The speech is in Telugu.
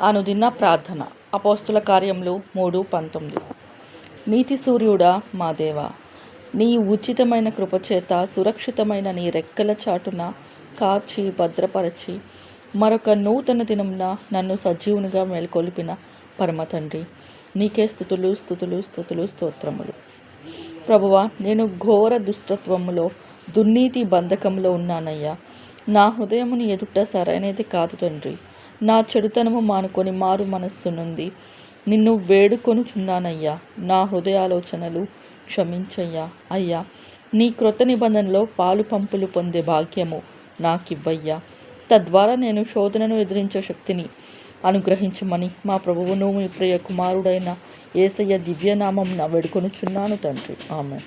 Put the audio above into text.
అనుదిన ప్రార్థన. అపోస్తుల కార్యములు మూడు పంతొమ్మిది. నీతి సూర్యుడా మా దేవ నీ ఉచితమైన కృపచేత సురక్షితమైన నీ రెక్కల చాటున కాచి భద్రపరచి మరొక నూతన దినమున నన్ను సజీవునిగా మేల్కొల్పిన పరమ తండ్రి. నీకే స్థుతులు స్థుతులు స్థుతులు స్తోత్రములు. ప్రభువా నేను ఘోర దుష్టత్వములో దుర్నీతి బంధకంలో ఉన్నానయ్యా. నా హృదయముని ఎదుట సరైనది కాదు తండ్రి. నా చెడుతనము మానుకొని మారు మనస్సునుంది నిన్ను వేడుకొనుచున్నానయ్యా. నా హృదయాలోచనలు క్షమించయ్యా. అయ్యా నీ క్రొత్త నిబంధనలో పాలు పంపులు పొందే భాగ్యము నాకివ్వయ్యా. తద్వారా నేను శోధనను ఎదిరించే శక్తిని అనుగ్రహించమని మా ప్రభువును మీ ప్రియ కుమారుడైన ఏసయ్య దివ్యనామం నా వేడుకొనుచున్నాను తండ్రి. ఆమె